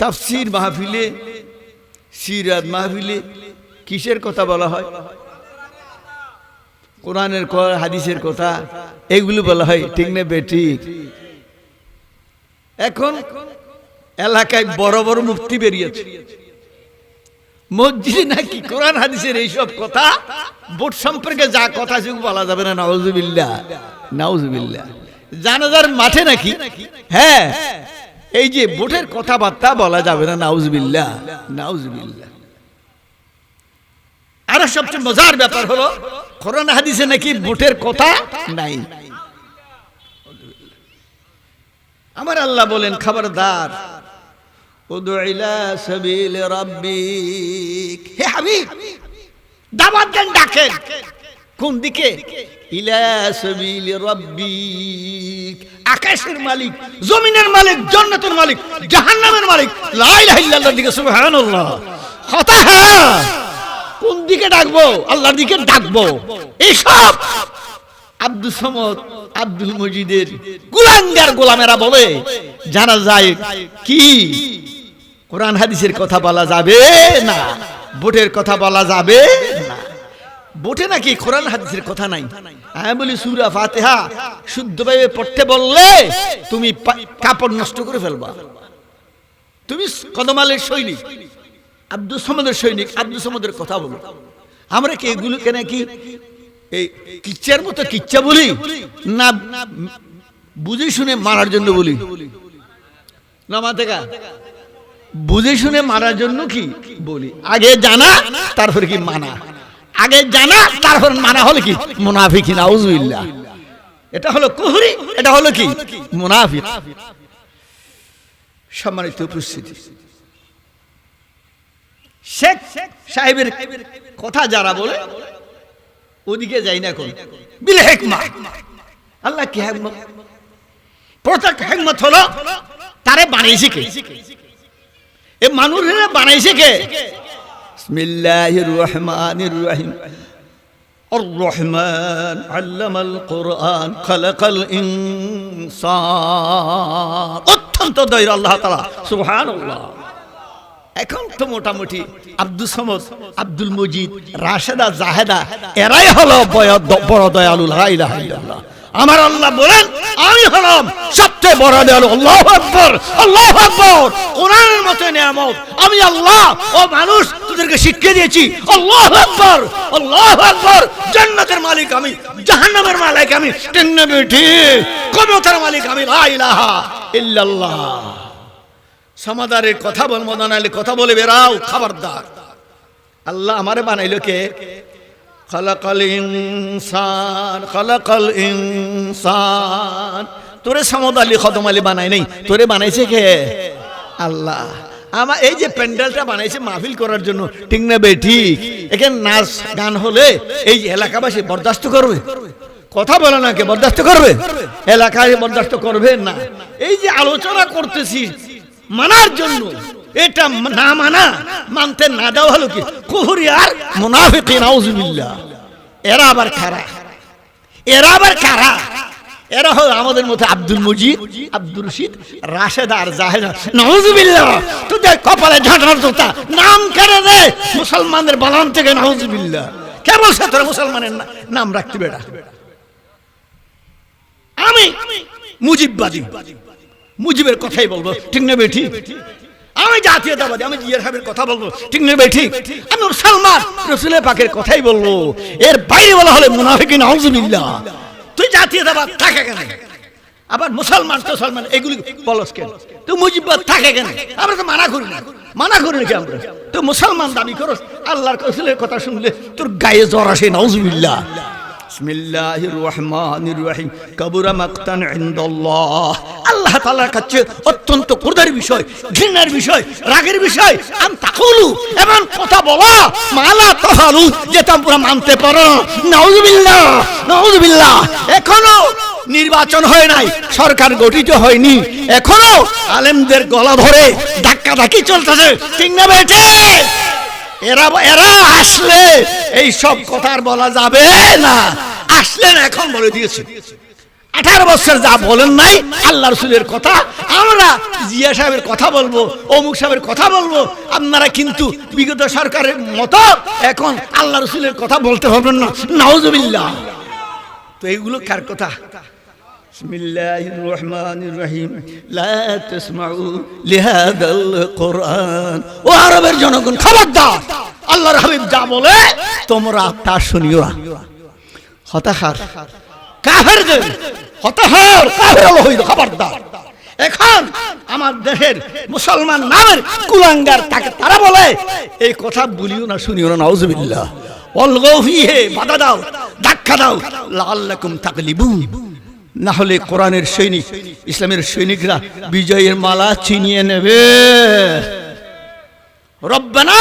তাফসির মাহফিলে, সিরাত মাহফিলে কিসের কথা বলা হয়? কোরআনের হাদিসের কথা, এগুলো বলা হয়, ঠিক না বেঠিক এখন এলাকায় বড় বড় মুক্তি বেরিয়েছে। মসজিদে নাকি কোরআন, হাদিসের এইসব কথা? ভোট সম্পর্কে যা কথা সেগুলো বলা যাবে না, নাউজুবিল্লাহ নাউজুবিল্লাহ। জানাজার মাঠে নাকি? হ্যাঁ। এই যে ভোটের কথাবার্তা বলা যাবে না, নাউজুবিল্লাহ নাউজুবিল্লাহ। আর সবচেয়ে মজার ব্যাপার হলো, কোরআন হাদিসে নাকি ভোটের কথা নাই। আমার আল্লাহ বলেন, খবরদার দাওয়াত দেন, ডাকেন। কোন দিকে? আকাশের মালিক, জমিনের মালিক, জান্নাতের মালিক, জাহান্নামের মালিক, লা ইলাহা দিকে কোন দিকে ডাকবো? আল্লাহর দিকে ডাকবো। এইসব আব্দুল সমদ, আব্দুল মজিদের গুলাঙ্গার গোলামেরা বলে, জানা যায় কি? কোরআন হাদিসের কথা বলা যাবে না, ভোটের কথা বলা যাবে না। ভোটে নাকি কোরআন হাদিসের কথা নাই? আমি বলি, সুরা ফাতেহা শুদ্ধভাবে পড়তে বললে তুমি কাপড় নষ্ট করে ফেলবা। তুমি কদমালের সৈনিক, আব্দুল সমদের সৈনিক, আব্দুল সমদের কথা বলো। আমরা কি এগুলোকে নাকি এই কিচ্ছার মতো কিচ্ছা বলি? না, বুঝে শুনে মারার জন্য বলি। না মাতেকা বুঝে শুনে মারার জন্য কি বলি? আগে জানা, তারপরে কি মানা? আগে জানা, তারপর মানা হলো কি? মুনাফিক, নাউজুবিল্লাহ। এটা হলো কুহরি, এটা হলো কি? মুনাফিক। সম্মানিত উপস্থিতি। শেখ সাহেবের কথা যারা বলে, ওদিকে যাই না কোন। বিল হেকমা। আল্লাহ কি হেকমত? প্রত্যেক হেকমত হলো, তারে বানাইছে কে? এ মানুষের বানাইছে কে? বিসমিল্লাহির রহমানির রহিম الرحمن علم القرآن خلق الإنسان অত্যন্ত দৈর আল্লাহ তালা সুবহান এখন তো মোটামুটি আব্দুল সমদ আব্দুল মজিদ রাশেদা জাহেদা এরাই হলো বয়- দ- বড় দয়ালু লা ইলাহা ইল্লাল্লাহ। আমার আল্লাহ বলেন, আমি হলাম সবচেয়ে বড় দয়ালু আল্লাহ আকবর আল্লাহ আকবর। কোরআনের মতো নিয়ামত। আমি আল্লাহ ও মানুষ তোদেরকে শিখিয়ে দিয়েছি। আল্লাহ আকবর আল্লাহ আকবর। জান্নাতের মালিক আমি, জাহান্নামের মালিক আমি টেন্নে বেঠি কবতার মালিক আমি, লা ইলাহা ইল্লাল্লাহ। সমাদারের কথা বলব না নাহলে কথা বলে বেরাও খবরদার। আল্লাহ আমারে বানাইলো কে? খলাকাল ইনসান খলাকাল ইনসান। তোরে সামদ আলী খদম আলী বানাই নাই। তোরে বানাইছে কে? আল্লাহ। আমার এই যে প্যান্ডেলটা বানাইছে মাহফিল করার জন্য, ঠিক না বে? ঠিক। এখানে নাচ গান হলে এই এলাকাবাসী বরদাস্ত করবে। কথা বলে না কে? বরদাস্ত করবে? এলাকায় বরদাস্ত করবে না। এই যে আলোচনা করতেছি, মানার জন্য এটা না মানা, মানতে না দেওয়া হলো কি? কুহুরি আর মুনাফিক নাউজুবিল্লাহ। এরা আবার খারা এরা আবার কারা? এরা হলো আমাদের মধ্যে আব্দুল মজিদ আব্দুল রশিদ, রাশেদ আর জাহেদ। নাউজুবিল্লাহ, তোদের কপালে ঝাঁটার তোতা নাম কেড়ে মুসলমানদের বালান থেকে নাউজুবিল্লাহ। কে বলছে তোরা মুসলমানের নাম রাখতে বেটা আমি মুজিববাদী। মুজিবের কথাই বলব। ঠিক না বেঠি? আমি জাতীয়তাবাদী আমি জিয়ার সাহেবের কথা বলব। ঠিক না ঠিক? আমি মুসলমান রসুলের পাকের কথাই বলব। এর বাইরে বলা হলে মুনাফিক নাউজুবিল্লাহ। তুই জাতীয়তাবাদ থাকে কেন? আবার মুসলমান তো মুসলমান এগুলি বলস কেন? তুই মুজিববাদ থাকে কেন? আমরা তো মানা করি না। মানা করি নাকি আমরা? তুই মুসলমান দাবি করস, আল্লাহর রসুলের কথা শুনলে তোর গায়ে জ্বর আসে, নাউজুবিল্লাহ। এখনও নির্বাচন হয় নাই সরকার গঠিত হয়নি। এখনও আলেমদের গলা ধরে ধাক্কা ধাক্কি চলতেছে এরা এরা আসলে এই সব কথা আর বলা যাবে না। আসলেন এখন বলে দিয়েছে। আঠারো বছর যা বলেন নাই, আল্লাহ রসুলের কথা, আমরা জিয়া সাহেবের কথা বলব, অমুক সাহেবের কথা বলব, আপনারা কিন্তু বিগত সরকারের মতো এখন আল্লাহ রসুলের কথা বলতে পারবেন না। নাউজুবিল্লাহ। তো এইগুলো কার কথা? بسم الله الرحمن الرحيم لا تسمعوا لهذا القرآن ও আরবের জনগণ খবরদার আল্লাহর হাবিব যা বলে তোমরা তা শুনিও না হতাহার কাফেরদের হতাহার কাফের হলো হইল খবরদার এখন আমার দেশের মুসলমান নামের কুলাঙ্গার তাকে তারা বলে এই কথা বলিও না শুনিও না নাউজুবিল্লাহ অলগৌফিহে বাধা দাও ধাক্কা দাও লাল্লাকুম তাকলিবুন না হলে কোরআনের সৈনিক, ইসলামের সৈনিকরা বিজয়ের মালা ছিনিয়ে নেবে। রব্বানা!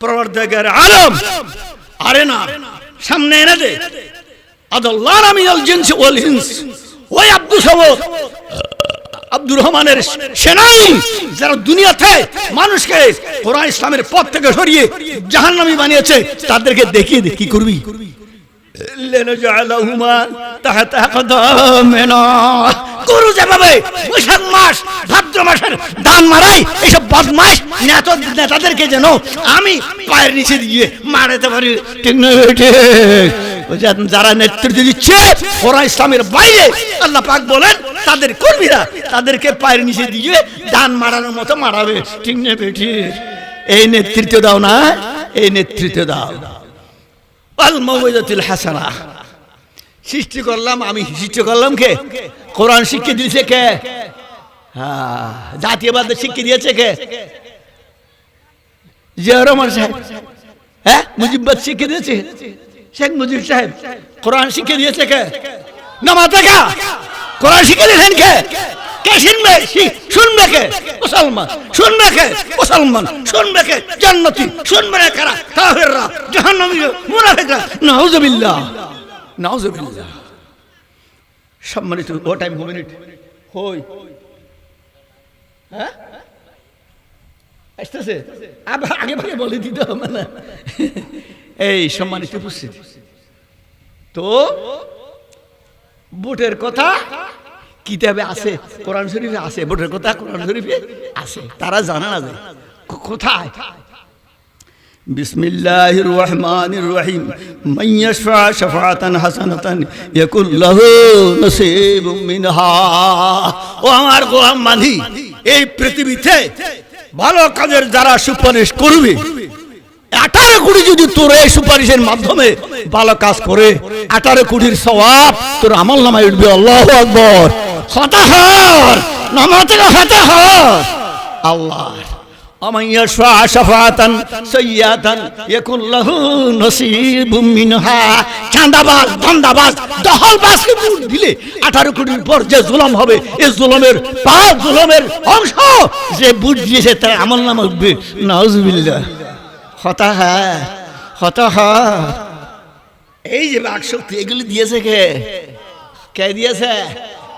প্রবর্তকের আলম, আরে না, সামনে এনে দে। আদাল্লাহ আমিনাল জিনস ওয়াল হিন্স। ওই আব্দুল সামদ আব্দুর রহমানের সেনাই যারা দুনিয়াতে মানুষকে কোরআন ইসলামের পথ থেকে সরিয়ে জাহান্নামি বানিয়েছে, তাদেরকে দেখিয়ে দে, কি করবি করবি? নেতাদেরকে যেন আমি পায়ের নিচে দিয়ে মারাতে পারি? যারা নেতৃত্ব দিচ্ছে, ওরা ইসলামের বাইরে, আল্লাহ পাক বলেন, তাদের কর্মীরা তাদেরকে পায়ের নিচে দিয়ে দান মারানোর মতো মারাবে। ঠিক না ঠিক। এই নেতৃত্ব দাও না, এই নেতৃত্ব দাও। আল মৌজাতুল হাসানা। সৃষ্টি করলাম আমি। সৃষ্টি করলাম কে? কোরআন শিক্ষা দিয়েছে কে? হ্যাঁ জাতীয়বাদ শিক্ষা দিয়েছে কে? জিয়া রহমান সাহেব। হ্যাঁ মুজিববাদ শিক্ষা দিয়েছে। শেখ মুজিব সাহেব। কোরআন শিক্ষা দিয়েছে কে? নামাজ দেখা। কোরআন শিক্ষা দিয়েছেন কে? কে শুনবে? শুনবে কে? মুসলমান। শুনবে কে? মুসলমান। শুনবে কে? জান্নাতি। শুনবে না কারা? কাফেররা। জাহান্নামী মুনাফিকরা। নাউজুবিল্লাহ। নাউজুবিল্লাহ। সম্মানিত, ও টাইম মিনিট হই হ্যাঁ? আসতেছে? আবার আগে ভাগে বলে দিতে হবে না। এই সম্মানিত উপস্থিতি। তো ভোটের কথা কিতাবে আছে কোরআন শরীফে আছে ভোটের কথা কোরআন শরীফে আছে তারা জানে না যে কো- কোথায় بسم الله الرحمن الرحيم من يشفع شفاعة حسنة يكن له نصيب منها ও আমার গোলাম মাঝি এই পৃথিবীতে ভালো কাজের যারা সুপারিশ করবে আঠারো কোটি যদি তোর এই সুপারিশের মাধ্যমে ভালো কাজ করে আঠারো কোটির সওয়াব তোর আমল নামায় উঠবে আল্লাহ আকবর হতাহর নামা থেকে হতাহর আল্লাহ ومن يشفع شفاعة سيئة يكون له نصيب منها চাঁদাবাজ ধান্দাবাজ দখলবাজকে ভোট দিলে আঠারো কোটির পর যে জুলম হবে এই জুলমের পাঁচ জুলমের অংশ যে বুট দিয়েছে তার আমল নাম উঠবে নাউজুবিল্লাহ হতা হ্যাঁ হতা হ্যাঁ এই যে বাক শক্তি এগুলি দিয়েছে কে কে দিয়েছে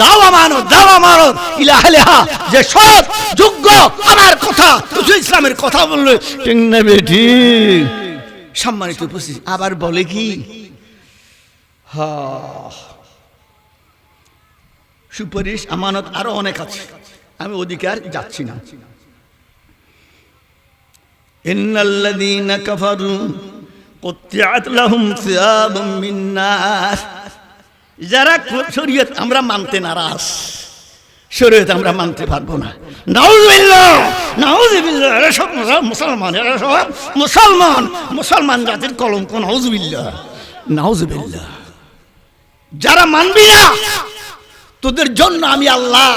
দাও আমানত দাও আমানত ইলাহা যে সৎ, যোগ্য, আমার কথা, রসুল ইসলামের কথা বললে। ঠিক সম্মানিত উপস্থিত, আবার বলে কি? সুপারিশ, আমানত আরও অনেক আছে। আমি অধিকার যাচ্ছি না। ইন্নাল্লাযীনা কাফারু সিয়াবুম মিন নার। যারা শরীয়ত আমরা মানতে নারাজ, শরীয়ত আমরা মানতে পারব না। এরা সব মুসল- মুসলমান, এরা সব মুসলমান মুসলমান জাতির কলঙ্ক, নাউজুবিল্লাহ নাউজুবিল্লাহ। যারা মানবি না, তোদের জন্য আমি আল্লাহ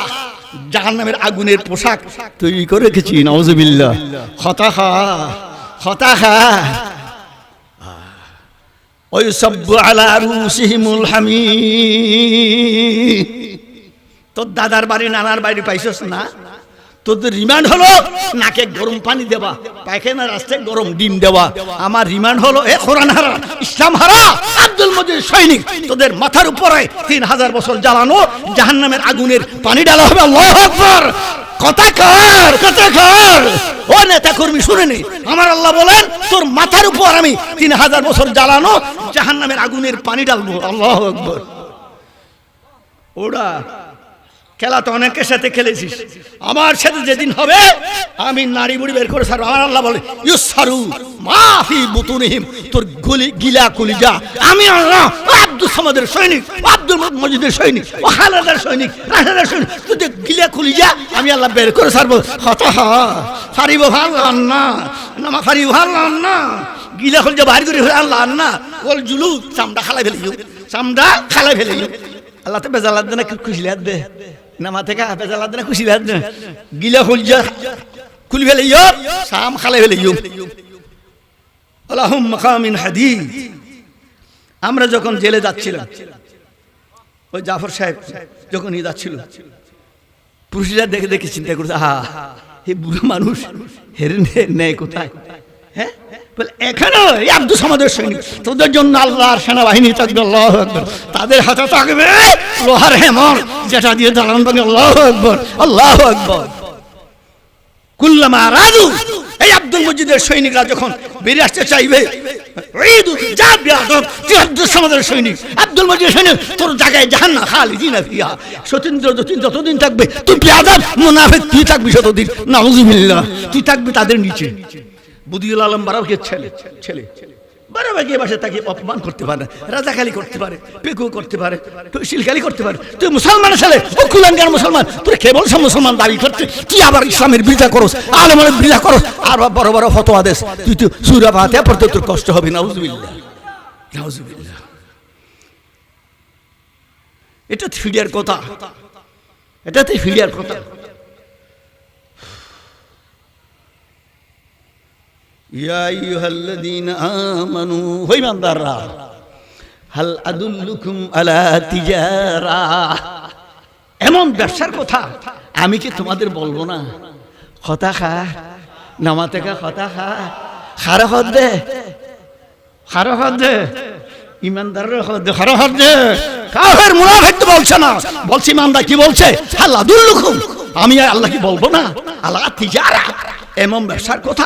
জাহান্নামের আগুনের পোশাক তৈরি করে রেখেছি, নাউজুবিল্লাহ। হতাহা হতাহা। ওইসব্য আলা রুসিহিমুল হামি তোর দাদার বাড়ি, নানার বাড়ি পাইছস না? তোদের রিমান্ড হলো, নাকে গরম পানি দেওয়া পায়খানা রাস্তায় গরম ডিম দেওয়া আমার রিমান্ড হলো, এ কোরআন হারা, ইসলাম হারা, আব্দুল মজিদ সৈনিক, তোদের মাথার উপরে তিন হাজার বছর জ্বালানো জাহান্নামের আগুনের পানি ডালা হবে, আল্লাহ আকবার। কথা কার কথা কার। ও নেতা কর্মী শুনে আমার আল্লাহ বলেন, তোর মাথার উপর আমি তিন হাজার বছর জ্বালানো জাহান্নামের আগুনের পানি ডালবো আল্লাহ আকবার। ওরা খেলা তো অনেকের সাথে খেলেছিস। আমার সাথে যেদিন হবে, আমি নারী বুড়ি বের করে সারবো আমার আল্লাহ বলে, ইউসারু মাফি বুতুনিহিম, তোর গুলি, গিলা, কুলিজা। আমি আল্লাহ আব্দুল সামাদের সৈনিক, আব্দুল মজিদের সৈনিক, ও খালেদার সৈনিক রাশেদার সৈনিক। তোদের গিলা, কুলিজা, আমি আল্লাহ বের করে সারবো হত হ, ফারিব ভালো না নামা ফারিব ভালো না গিলা খুলজা বাড়ি করে আল্লাহ না ওল জুলু চামড়া খালাই ফেলে চামড়া খালাই ফেলে আল্লাহ তো বেজালাদ দেনা খুশি লাদ দে নামা থেকে বেজালাদ না খুশি লাদ দে গিলা খুলজা খুলি ফেলে ইয়ো, শাম খালে ফেলে ইয়ো। আল্লাহুম মাকামিন হাদিদ আমরা যখন জেলে যাচ্ছিলাম, ওই জাফর সাহেব যখন ই যাচ্ছিল, পুরুষরা দেখে দেখে চিন্তা করছে, আহা, এই বুড়ো মানুষ হেরে নেয় কোথায়? হ্যাঁ? এখানে আব্দুল সমাদের সৈনিক। তোদের জন্য আল্লাহর সেনাবাহিনী থাকবে আল্লাহ আকবর। তাদের হাতে থাকবে লোহার যেটা দিয়ে ভাঙে আল্লাহ আকবর, আল্লাহ রাজু, এই আব্দুল মজিদের সৈনিকরা যখন বেরিয়ে আসতে চাইবে সমাদের সৈনিক। আব্দুল মজিদের সৈনিক, তোর জায়গায় জাহান্না খালি দিনা সতীন্দ্র যতীন যতদিন থাকবে, তুই বেয়াদব মুনাফিক, তুই থাকবি ততদিন নাউজুবিল্লাহ, তুই থাকবি তাদের নিচে। বুদিউল আলম বারাউকে ছেলে ছেলে। বারাবা গিয়ে বাসে তাকে অপমান করতে পারে রাজাখালি করতে পারে পেকু করতে পারে শিলখালি করতে পারে, তুই মুসলমানের ছেলে ও কুলাঙ্গার মুসলমান তুই কেবল সব মুসলমান দাবি করতে তুই আবার ইসলামের বিরোধিতা করস, আলমের বিরোধিতা করস, আর বড় বড় ফতোয়া দেশ তুই তুই সুরা ভাতে পড়তে তোর কষ্ট হবে, নাউজুবিল্লাহ নাউজুবিল্লাহ। এটা ফিডিয়ার কথা এটাতে ফিডিয়ার কথা ইয়া আইয়ুহাল্লাযীনা হাল আলা এমন ব্যবসার কথা আমি কি তোমাদের বলব না? কথা খা নামা থেকে কথা খা, খারে দে হদ দে দে, খারে হদ দে। তো বলছে না, বলছি ইমানদার কি বলছে? হাল আমি আল্লাহ কি বলব না? আল্লাহ তিজারা। এমন ব্যবসার কথা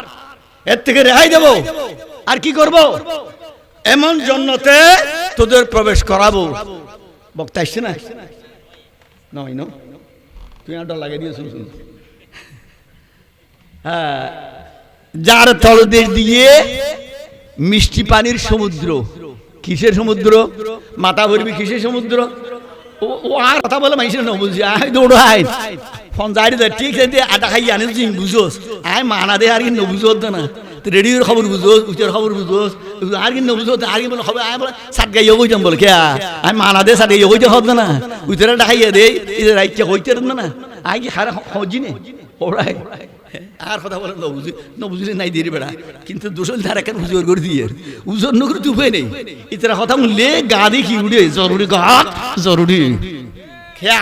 এর থেকে রেহাই দেব। আর কি করব? এমন জন্নতে তোদের প্রবেশ করাবো। বক্তা আসছে না? নয় নো। তুই আড্ডা লাগিয়ে দিয়ে শুন শুন। হ্যাঁ যার তলদেশ দিয়ে মিষ্টি পানির সমুদ্র। কিসের সমুদ্র? মাথা ভরবি কিসের সমুদ্র? ও আর কথা বলে মানুষের না বুঝি আই দৌড় আই ফোন যাই দে ঠিক আছে আটা খাই আনে তুই, বুঝোস। আই মানা দে, আর কি নবুঝোস না রেডিওর খবর বুঝোস উচের খবর বুঝোস। আর কি নবুঝোস আর কি বলে খবর, আয় বলে, সাত গাইয়ে হইতাম বলে, কে? আই মানা দে, সাত গাইয়ে হইতে হত না উচ্চের ডাকাইয়া দে, এই রাইতে হইতে না আই কি হারে হজি নে ওরাই আর কথা বলে নবুঝি নবুঝলি নাই দিয়ে বেড়া। কিন্তু দুশো ধারা কেন উজোর করে দিয়ে। উজোর নগর তুই হয়ে নেই। ইতারা কথা বললে গা দেখি উড়ে জরুরি গা জরুরি। খেয়া।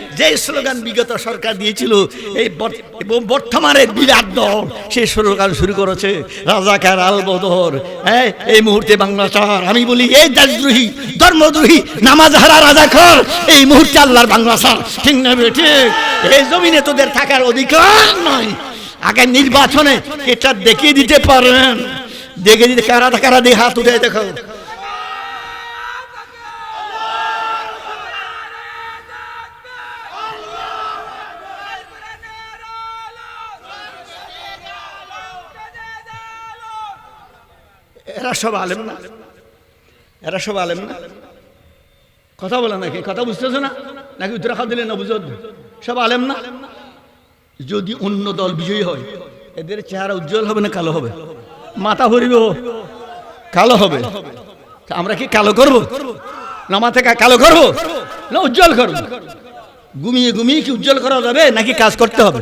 যে স্লোগান বিগত সরকার দিয়েছিল, এই এবং বর্তমানের বিরাট দল, সেই স্লোগান শুরু করেছে, রাজাকার আল বদর হ্যাঁ এই মুহূর্তে বাংলা শহর আমি বলি, এই দেশদ্রোহী ধর্মদ্রোহী নামাজ হারা রাজাখর এই মুহূর্তে আল্লাহর বাংলা শহর ঠিক না বেঠে এই জমিনে তোদের থাকার অধিকার নয় আগে নির্বাচনে এটা দেখিয়ে দিতে পারেন। দেখে দিতে কারা কারা দিয়ে হাত উঠে দেখো। এরা সব আলেম না। এরা সব আলেম না। কথা বলে নাকি? কথা বুঝতেছে না? নাকি উত্তরাখণ্ড দিলে না বুঝো সব আলেম না? যদি অন্য দল বিজয়ী হয়, এদের চেহারা উজ্জ্বল হবে না কালো হবে? মাথা ভরিব। কালো হবে। আমরা কি কালো করব? না মাথা কালো করব? না উজ্জ্বল করব? ঘুমিয়ে ঘুমিয়ে কি উজ্জ্বল করা যাবে, নাকি কাজ করতে হবে?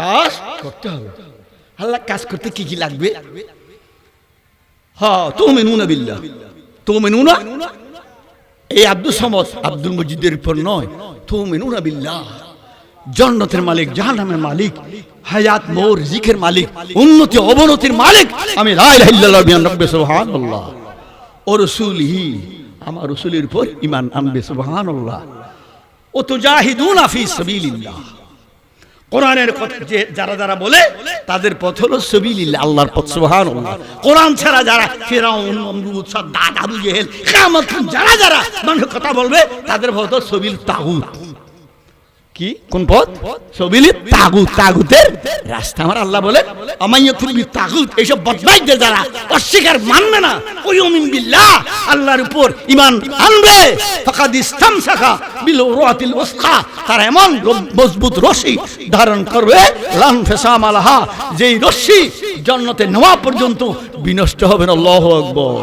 কাজ করতে হবে। আল্লাহ, কাজ করতে কি কি লাগবে? হ্যাঁ তুমি নুনা বিল্লাহ তুমি নুনা এই আব্দুল সমদ আব্দুল মজিদের উপর নয়। তুমি নুনা বিল্লাহ জন্নতের মালিক, জাহান্নামের মালিক, হায়াত, মোর জিকের মালিক, উন্নতি, অবনতির মালিক। আমি লা ইলাহা ইল্লাল্লাহ বিআন্নাবি সুবহানাল্লাহ। ও রাসূলিহি, আমার রাসূলের উপর ঈমান আনবে, সুবহানাল্লাহ। ও তুজাহিদুনা ফি সাবিলিল্লাহ। কোরআনের যে যারা যারা বলে, তাদের পথ হলো সবিলিল্লাহ, আল্লাহর পথ, সুবহানাল্লাহ। কোরআন ছাড়া যারা ফেরাউন নমরুদ সব আবু জেহেল, কিয়ামত যারা যারা মানুষ কথা বলবে, তাদের পথ সবিল তাগুত। কি? কোন পথ? সবিলি তাগুত, তাগুতের রাস্তা। আমার আল্লাহ বলে, আমাইয়া খুবই তাগুত এইসব বদমাইশদের যারা অস্বীকার মানবে না। ওই অমিন বিল্লাহ, আল্লাহর উপর ইমান আনবে। ফাকাদ ইস্তামসাকা বিল উরওয়াতিল ওসকা তার এমন মজবুত রশি ধারণ করবে, লান ফেসাম আলাহা যেই রশি জন্নতে নেওয়া পর্যন্ত বিনষ্ট হবে না। আল্লাহু আকবার।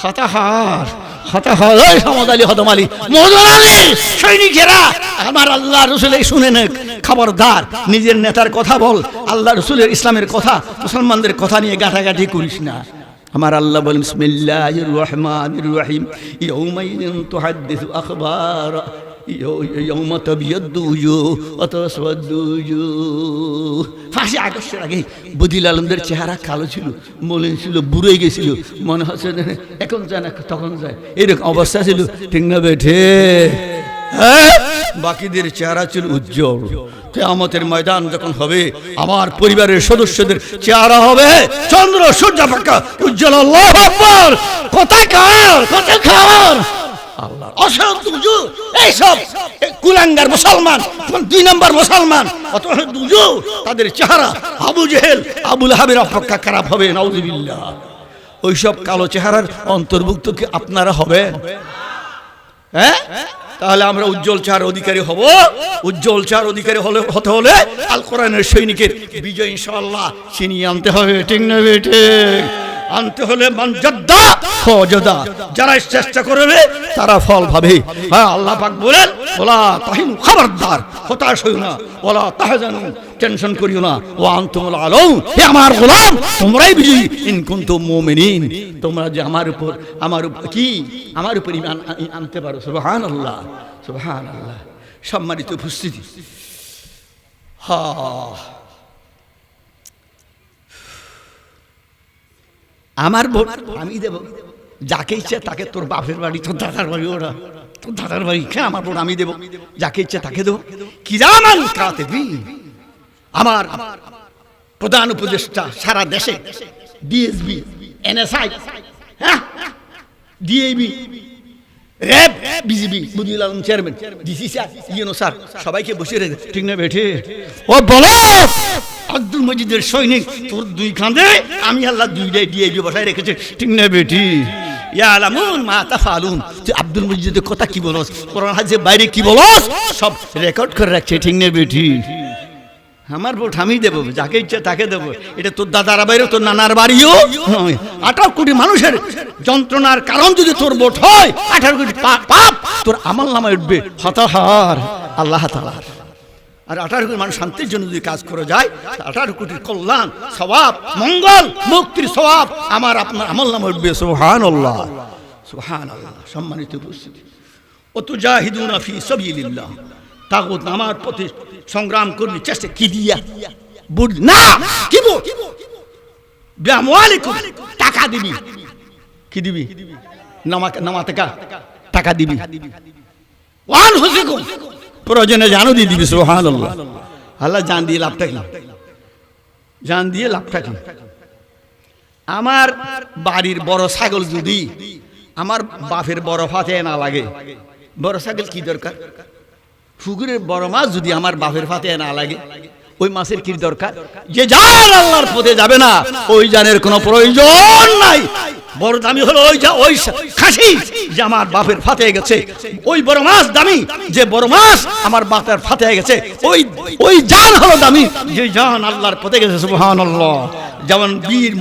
হতাহার হদম আমার আল্লাহ খবরদার। নিজের নেতার কথা বল, আল্লাহ রসুলের ইসলামের কথা, মুসলমানদের কথা নিয়ে গাঁটাগাঁটি করিস না। আমার আল্লাহ বলেন, বিসমিল্লাহির রহিম। يوم تبيض وجوه وتسود وجوه ফাঁসি আগস্টের আগে বদিল আলমদের চেহারা কালো ছিল মলিন ছিল বুড়ে গেছিল মনে হচ্ছে যে এখন যায় না তখন যায় এরকম অবস্থা ছিল ঠিক না বেঠে হ্যাঁ? বাকিদের চেহারা ছিল উজ্জ্বল কেয়ামতের ময়দান যখন হবে আমার পরিবারের সদস্যদের চেহারা হবে চন্দ্র সূর্য ফাঁকা উজ্জ্বল আল্লাহ আকবার কোথায় কার কোথায় কার কুলাঙ্গার দুই নম্বর মুসলমান? চেহারা আবু জেহেল, আবুল খারাপ কালো চেহারার অন্তর্ভুক্ত কি আপনারা হবেন? হ্যাঁ? তাহলে আমরা উজ্জ্বল চার অধিকারী হব। উজ্জ্বল চার অধিকারী হলে, হতে হলে আল কোরআনের সৈনিকের বিজয় ইনশাআল্লাহ ছিনিয়ে আনতে হবে, ঠিক না আনতে হলে মানজাদ্দা ফজদা যারা চেষ্টা করবে, তারা ফল পাবে। হ্যাঁ আল্লাহ পাক বলেন, ওলা তাহিন খবরদার, হতাশ হইও না, ওলা তাহজানু, টেনশন করিও না ও আনতুমুল আলম হে আমার গোলাম, তোমরাই বিজয়ী ইন কুনতুম মুমিনিন। তোমরা যে আমার উপর, আমার কি? আমার উপর ইমান আনতে পারো। সুবহানাল্লাহ সুবহানাল্লাহ। সম্মানিত উপস্থিতি। হা। আমার ভোট আমি দেব। যাকে ইচ্ছে তাকে তোর বাপের বাড়ি, তোর দাদার বাড়ি, ওরা, তোর দাদার বাড়ি খেয়ে আমার ভোট আমি দেব? যাকে ইচ্ছে তাকে দেবো। কি জামান কাতে আমার প্রধান উপদেষ্টা সারা দেশে ডিএসবি এনএসআই হ্যাঁ? DAB RAB BGB Budiul Alam chairman DC sir UNO sir, সবাইকে বসে রেখে, ঠিক না বেঠে? ও বলো মজিদের সৈনিক, তোর দুই কাঁধে আমি আল্লাহ দুইটাই দিয়ে বসায় রেখেছে। ঠিক না বেটি? তুই আব্দুল কথা কি বাইরে কি সব রেকর্ড করে রাখছে বেটি? আমার দেবো, যাকে ইচ্ছে তাকে দেবো। এটা তোর দাদার বাইরে তোর নানার আঠারো কোটি মানুষের যন্ত্রণার কারণ যদি তোর ভোট হয়, আঠারো কোটি পাপ তোর আমল নামায় উঠবে। হতাহার। আল্লাহ তালার আর আঠারো কোটি মানুষ শান্তির জন্য যদি কাজ করে যায় আঠারো কোটির কল্যাণ স্বভাব মঙ্গল, মুক্তির স্বভাব আমার আপনার আমল নামে উঠবে সুহান আল্লাহ সুহান আল্লাহ সম্মানিত উপস্থিতি। ও তো জাহিদুনা ফি সাবিলিল্লাহ। তাগুত আমার প্রতি সংগ্রাম করবি চেষ্টা কি দিয়া? বুঝ না! কি টাকা দিবি। কি দিবি? নামা নামা টাকা টাকা দিবি। ওয়ান হুসিকুম প্রয়োজনে জানো দিয়ে দিবি, সুবহানাল্লাহ। আল্লাহ জান দিয়ে লাভটা কি? জান দিয়ে লাভটা কি? আমার বাড়ির বড় ছাগল যদি আমার বাপের বড় ফাতে না লাগে, বড় ছাগল কি দরকার? পুকুরের বড় মাছ যদি আমার বাপের ফাতে না লাগে, ওই মাছের কি দরকার? যে জান আল্লাহর পথে যাবে না, ওই জানের কোনো প্রয়োজন নাই। বড় দামি হলো ওই যা ওই খাসি যে আমার বাপের ফাতে গেছে। ওই বড় মাছ দামি, যে বড় মাছ আমার বাপের ফাতে গেছে। ওই ওই জান হলো দামি, যে জান আল্লাহর পথে গেছে, সুবহানাল্লাহ। যেমন বীর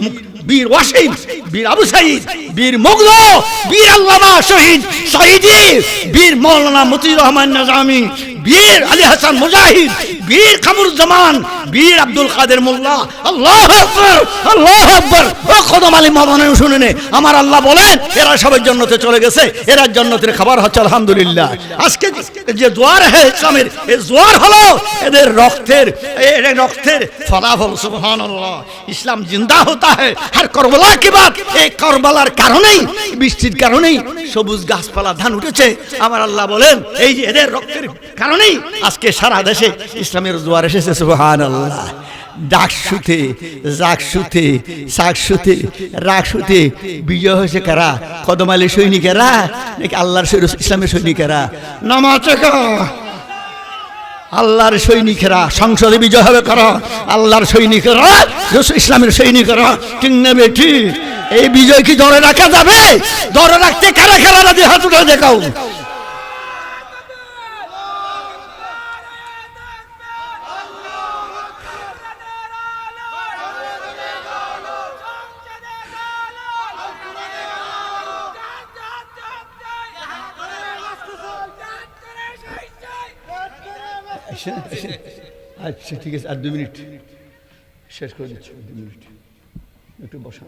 বীর ওয়াসিম, বীর আবু সাইদ, বীর মুগ্ধ বীর আল্লামা শহীদ, শহীদি, বীর মৌলানা মতিউর রহমান নাজামি, বীর আলী হাসান মুজাহিদ বীর কামরুজ্জামান বীর আব্দুল কাদের মোল্লা। আল্লাহ আকবার আল্লাহ আকবার। ও কদম আলী মাদানে শুনে নে আমার আল্লাহ বলেন, এরা সবাই জন্নতে চলে গেছে, এরা জন্নতের খাবার হচ্ছে আলহামদুলিল্লাহ। আজকে যে জোয়ার হ্যাঁ ইসলামের এই জোয়ার হলো এদের রক্তের এর রক্তের ফলাফল, সুবহানাল্লাহ। ইসলাম জিন্দা হতা হ্যায়। আর করবলা কি বাত? এই করবালার কারণেই, বৃষ্টির কারণেই সবুজ গাছপালা ধান উঠেছে। আমার আল্লাহ বলেন, এই যে এদের রক্তের কারণেই আজকে সারা দেশে ইসলামের জোয়ার এসেছে, সুবহানাল্লাহ। ডাকসুতে জাকসুতে শাকসুতে রাকসুতে বিজয় হয়েছে কারা? কদমালি সৈনিকেরা নাকি আল্লাহর ইসলামের সৈনিকেরা? নামাজ আল্লাহর সৈনিকেরা, সংসদে বিজয় হবে কারা? আল্লাহর সৈনিকেরা ইসলামের সৈনিকেরা। ঠিক নেবে ঠিক? এই বিজয় কি ধরে রাখা যাবে? ধরে রাখতে কারা কারা রাজি? হাত উঠে আচ্ছা ঠিক আছে, আর দু মিনিট। শেষ করে দিচ্ছি, দু মিনিট। একটু বসা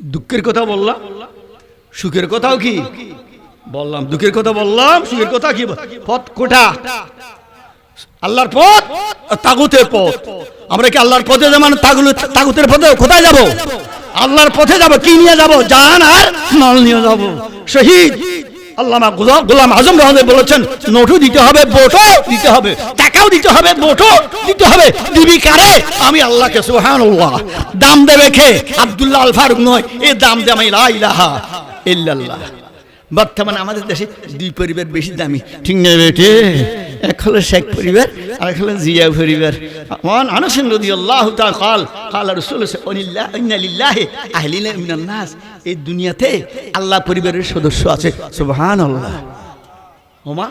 দুঃখের কথা বললাম, সুখের কথাও কি? বললাম, দুঃখের কথা বললাম, সুখের কথা কি? পথ কোটা আল্লাহর পথ তাগুতের পথ। আমরা কি আল্লাহর পথে যেমন তাগুতের পথে কোথায় যাব? আল্লাহর পথে যাব, কি নিয়ে যাব? জান আর মাল নিয়ে যাব। শহীদ আল্লামা গোলাম আজম বলেছেন নোটও দিতে হবে বোটও দিতে হবে, টাকাও দিতে হবে বোটও দিতে হবে। দিবি কারে? আমি আল্লাহকে সুবহানাল্লাহ, দাম দেবে খে আব্দুল্লাহ আল ফারুক নয়, এ দাম দে আমি লা ইলাহা ইল্লাল্লাহ। বর্তমানে আমাদের দেশে দুই পরিবার বেশি দামি। ঠিক নেই বেটে? এক হলো শেখ পরিবার আর এক হলো জিয়া পরিবার। মান আনসেন রদি আল্লাহ কাল কাল রসুল মিনান নাস। এই দুনিয়াতে আল্লাহ পরিবারের সদস্য আছে। সুবহান আল্লাহ ওমা,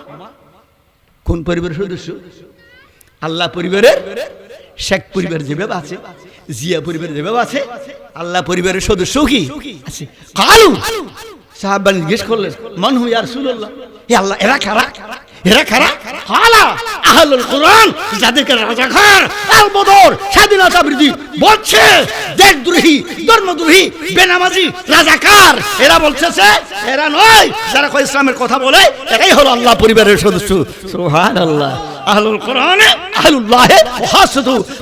কোন পরিবারের সদস্য? আল্লাহ পরিবারের শেখ পরিবার যেভাবে আছে, জিয়া পরিবার যেভাবে আছে, আল্লাহ পরিবারের সদস্য কি আছে? কালু সাহাবান জিজ্ঞেস করলেন, মান হু ইয়া রাসূলুল্লাহ? হে আল্লাহ, এরা কারা? বলছে এরা নয় ইসলামের কথা বলে, এরাই হলো আল্লাহ পরিবারের সদস্য।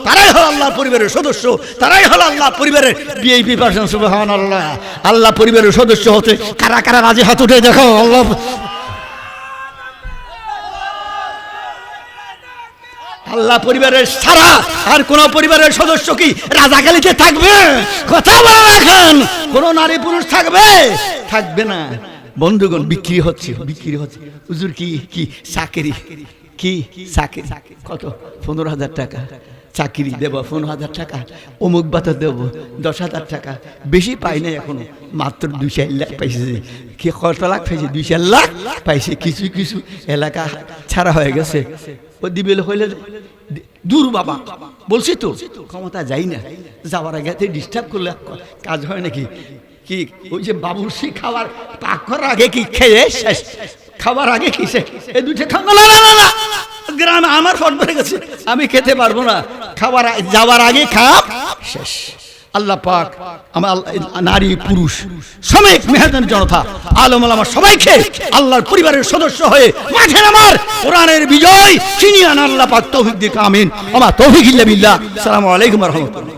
তারাই হলো আল্লাহ পরিবারের সদস্য। তারাই হলো আল্লাহ পরিবারের বিএপি সুবহানাল্লাহ। আল্লাহ পরিবারের সদস্য হতে কারা কারা রাজি হাত উঠে দেখো, আল্লাহ আল্লাহ পরিবারের সারা, আর কোন পরিবারের সদস্য কি রাজা রাজাকালিতে থাকবে? কথা বলে এখন। কোন নারী পুরুষ থাকবে? থাকবে না। বন্ধুগণ, বিক্রি হচ্ছে বিক্রি হচ্ছে। হুজুর, কি কি? চাকরি কি চাকরি? কত? পনেরো হাজার টাকা। চাকরি দেব পনেরো হাজার টাকা অমুক বাতা দেব দশ হাজার টাকা। বেশি পাই না এখনও মাত্র দুই চার লাখ পাইছে। কি কত লাখ পাইছে? দুই চার লাখ পাইছে। কিছু কিছু এলাকা ছাড়া হয়ে গেছে। ও দিবেল হইলে দূর বাবা বলছি তো ক্ষমতা যাই না। যাওয়ার আগে ডিস্টার্ব করলে কাজ হয় নাকি? কি ওই যে বাবুর্সি খাবার পাক করার আগে কি খেয়ে শেষ? খাবার আগে কি শেষ? এই দুইটা খাওয়া না না না গ্রামে আমার ফট বেড়ে গেছে। আমি খেতে পারব না। খাবার যাওয়ার আগে খাপ শেষ। আল্লাহ পাক আমার নারী, পুরুষ সবাই মেহদান জনতা, আলম আলামা সবাইকে আল্লাহর পরিবারের সদস্য হয়ে মাঝে আমার কোরআনের বিজয় চিনিয়ান আল্লাহ পাক তৌফিক দিয়ে আমিন। আমার তৌফিক ইল্লা বিল্লাহ। আসসালামু আলাইকুম রহমতুল্লাহ।